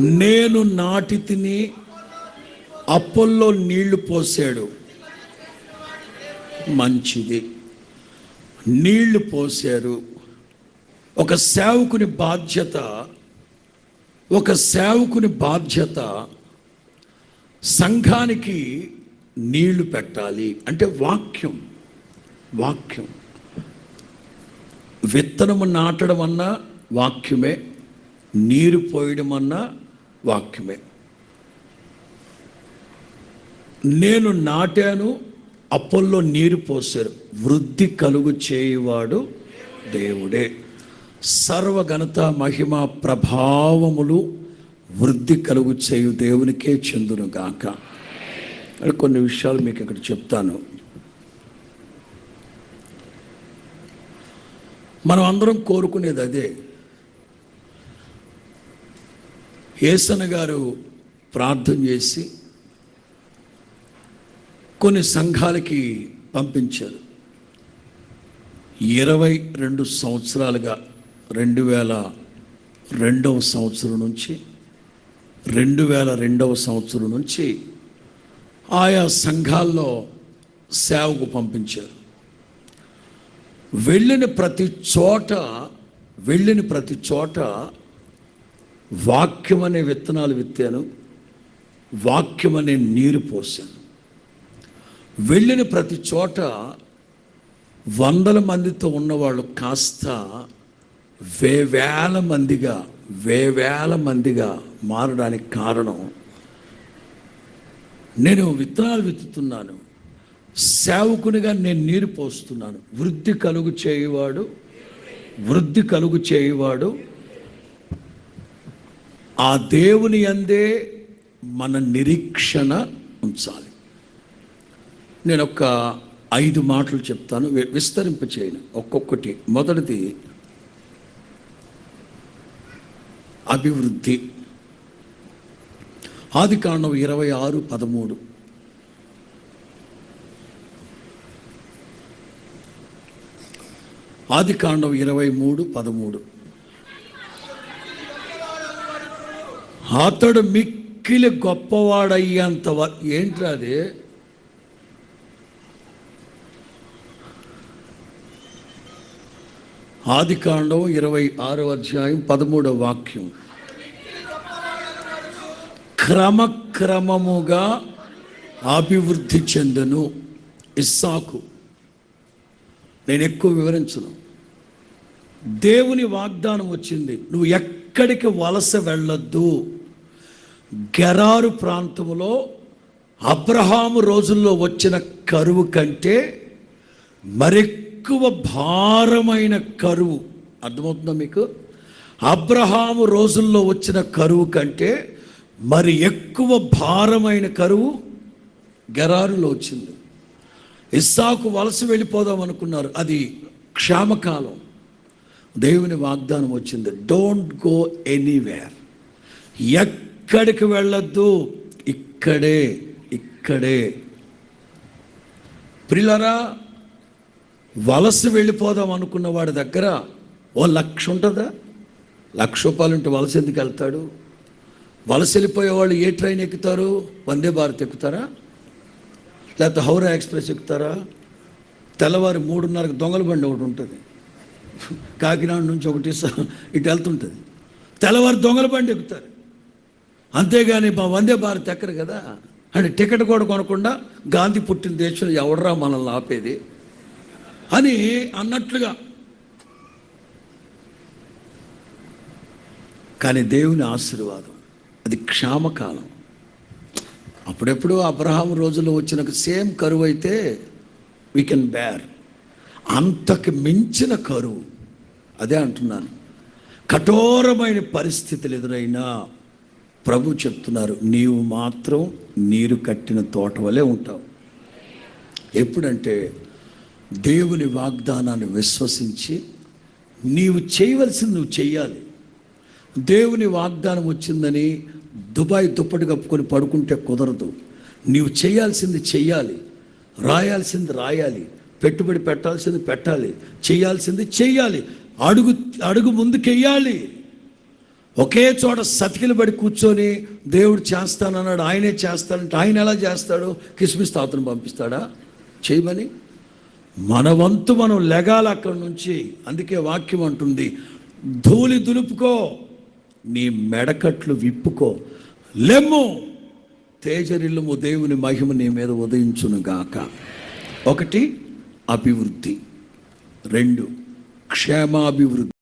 నేను నాటి తిని అప్పుల్లో నీళ్ళు పోసాడు. మంచిది. నీళ్ళు పోసారు. ఒక సేవకుని బాధ్యత ఒక సేవకుని బాధ్యత సంఘానికి నీళ్ళు పెట్టాలి. అంటే వాక్యం వాక్యం. విత్తనము నాటడం అన్నా వాక్యమే నీరు పోయడం అన్నా వాక్యమే. నేను నాటాను అప్పల్లో నీరు పోశారు వృద్ధి కలుగు చేయువాడు దేవుడే. సర్వఘనత మహిమ ప్రభావములు వృద్ధి కలుగు చేయు దేవునికే చెందును గాక కొన్ని విషయాలు మీకు ఇక్కడ చెప్తాను. మనం అందరం కోరుకునేది అదే. ఏసన గారు ప్రార్థన చేసి కొన్ని సంఘాలకి పంపించారు. ఇరవై రెండు సంవత్సరాలుగా రెండు వేల రెండవ సంవత్సరం నుంచి రెండు వేల రెండవ సంవత్సరం నుంచి ఆయా సంఘాల్లో సేవకు పంపించారు. వెళ్ళిన ప్రతి చోట వెళ్ళిన ప్రతి చోట వాక్యం అనే విత్తనాలు విత్తాను వాక్యం అనే నీరు పోసాను వెళ్ళిన ప్రతి చోట వందల మందితో ఉన్నవాళ్ళు కాస్త వేవేల మందిగా వేవేల మందిగా మారడానికి కారణం నేను విత్తనాలు విత్తుతున్నాను సేవకునిగా నేను నీరు పోస్తున్నాను. వృద్ధి కలుగు చేయువాడు వృద్ధి కలుగు చేయువాడు ఆ దేవుని అందే మన నిరీక్షణ ఉంచాలి. నేను ఒక ఐదు మాటలు చెప్తాను విస్తరింప చేయను ఒక్కొక్కటి. మొదటిది అభివృద్ధి. ఆది కాండం ఇరవై ఆరు పదమూడు. ఆది కాండం ఇరవై మూడు పదమూడు. అతడు మిక్కిలి గొప్పవాడయ్యేంత వ- ఏంట్రా అది? ఆది కాండం ఇరవై ఆరో అధ్యాయం పదమూడవ వాక్యం. క్రమక్రమముగా అభివృద్ధి చెందను ఇస్సాకు. నేను ఎక్కువ వివరించను. దేవుని వాగ్దానం వచ్చింది. నువ్వు ఎక్కడికి వలస వెళ్ళొద్దు. గెరారు ప్రాంతంలో అబ్రహాము రోజుల్లో వచ్చిన కరువు కంటే మరెక్కువ భారమైన కరువు అర్థమవుతుందా మీకు? అబ్రహాము రోజుల్లో వచ్చిన కరువు కంటే మరి ఎక్కువ భారమైన కరువు గెరారులో వచ్చింది. ఇస్సాకు వలస వెళ్ళిపోదాం అనుకున్నారు. అది క్షామకాలం. దేవుని వాగ్దానం వచ్చింది. డోంట్ గో ఎనీవేర్ ఎక్కడికి వెళ్ళొద్దు. ఇక్కడే ఇక్కడే. ప్రిలరా వలస వెళ్ళిపోదాం అనుకున్న వాడి దగ్గర ఓ లక్ష ఉంటుందా లక్ష రూపాయలు ఉంటే వలస ఎందుకు వెళ్తాడు? వలస వెళ్ళిపోయే వాళ్ళు ఏ ట్రైన్ ఎక్కుతారు? వందే భారత్ ఎక్కుతారా? లేకపోతే హౌరా ఎక్స్ప్రెస్ ఎక్కుతారా? తెల్లవారి మూడున్నరకు దొంగల బండి ఒకటి ఉంటుంది. కాకినాడ నుంచి ఒకటి స- ఇటు వెళ్తుంటుంది. తెల్లవారు దొంగల బండి ఎక్కుతారు. అంతేగాని మా వందే భారత్ ఎక్కరు కదా? అంటే టికెట్ కూడా కొనకుండా గాంధీ పుట్టిన దేశంలో ఎవడరా మనల్ని ఆపేది? అని అన్నట్లుగా. కానీ దేవుని ఆశీర్వాదం అది క్షామకాలం. అప్పుడెప్పుడు అబ్రహాం రోజుల్లో వచ్చిన సేమ్ కరువు అయితే వీ కెన్ బేర్ అంతకు మించిన కరువు. అదే అంటున్నాను. కఠోరమైన పరిస్థితులు ఎదురైనా ప్రభు చెప్తున్నారు నీవు మాత్రం నీరు కట్టిన తోట వలె ఉంటావు. ఎప్పుడంటే దేవుని వాగ్దానాన్ని విశ్వసించి నీవు చేయవలసింది నువ్వు చెయ్యాలి. దేవుని వాగ్దానం వచ్చిందని దుబాయ్ దుప్పటి కప్పుకొని పడుకుంటే కుదరదు. నీవు చేయాల్సింది చెయ్యాలి. రాయాల్సింది రాయాలి. పెట్టుబడి పెట్టాల్సింది పెట్టాలి. చేయాల్సింది చెయ్యాలి. అడుగు అడుగు ముందుకెయ్యాలి. ఒకే చోట సతికిలు పడి కూర్చొని దేవుడు చేస్తానన్నాడు ఆయనే చేస్తాడంటే ఆయన ఎలా చేస్తాడు? కిస్మిస్ తాతను పంపిస్తాడా? చేయమని? మన వంతు మనం లెగాలి అక్కడి నుంచి. అందుకే వాక్యం అంటుంది ధూళి దులుపుకో నీ మెడకట్లు విప్పుకో. లెమ్ము తేజరిల్లుము దేవుని మహిమ నీ మీద ఉదయించును గాక ఒకటి అభివృద్ధి. రెండు క్షేమాభివృద్ధి.